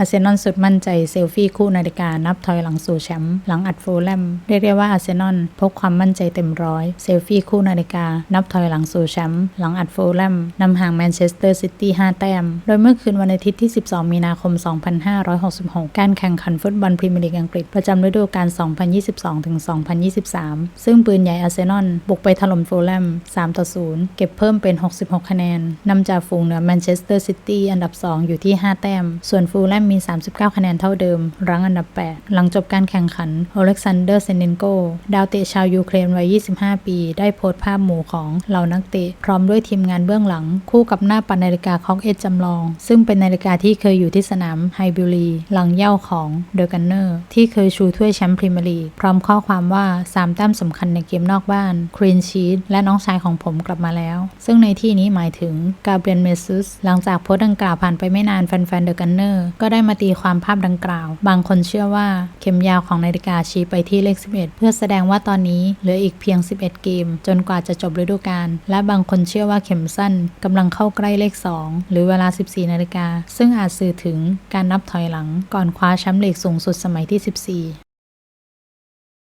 อาร์เซนอลสุดมั่นใจเซลฟี่คู่นาฬิกานับถอยหลังสู่แชมป์หลังอัดฟูลแลมเรียกได้ว่าอาร์เซนอลพกความมั่นใจเต็มร้อยเซลฟี่คู่นาฬิกานับถอยหลังสู่แชมป์หลังอัดฟูลแลมนำห่างแมนเชสเตอร์ซิตี้5แต้ม โดยเมื่อคืนวันอาทิตย์ที่ 12 มีนาคม 2566 การแข่งขันฟุตบอลพรีเมียร์ลีกอังกฤษประจำฤดูกาล 2022-2023 ซึ่งปืนใหญ่อาร์เซนอลบุกไปถล่มฟูลแลม3ต่อ0เก็บเพิ่มเป็น 66 คะแนนนำจากฝูงเหนือแมนเชสเตอร์ซิตี้อันดับ 2 อยู่ที่ 5 แต้ม ส่วนฟูลแลมมี 39 คะแนนเท่าเดิม รั้งอันดับ 8 หลังจบการแข่งขันอเล็กซานเดอร์เซนเนนโกดาวเตะชาวยูเครนวัย 25 ปี ได้โพสต์ภาพหมู่ของเหล่านักเตะ พร้อมด้วยทีมงานเบื้องหลัง คู่กับหน้าปัดนาฬิกาคอกเอจจำลอง ซึ่งเป็นนาฬิกาที่เคยอยู่ที่สนามไฮบิลีหลังเย่าของเดอะกันเนอร์ที่เคยชูถ้วยแชมป์พรีเมียร์ลีกพร้อมข้อความว่า 3 แต้มสำคัญในเกมนอกบ้านครีนชีตและน้องชายของผมกลับมาแล้ว ซึ่งในที่นี้หมายถึงกาเบรียนเมซุสหลังจากโพสต์ดังกล่าวผ่านไปไม่นานแฟนๆเดอะกันเนอร์ก็ได้มาตีความภาพดังกล่าว บางคนเชื่อว่า เข็มยาวของนาฬิกาชี้ไปที่เลข 11 เพื่อแสดงว่าตอนนี้เหลืออีกเพียง 11 เกม จนกว่าจะจบฤดูกาลและบางคนเชื่อว่าเข็มสั้นกำลังเข้าใกล้เลข 2 หรือเวลา 14 นาฬิกา ซึ่งอาจสื่อถึงการนับถอยหลังก่อนคว้าแชมป์ลีกสูงสุดสมัยที่ 14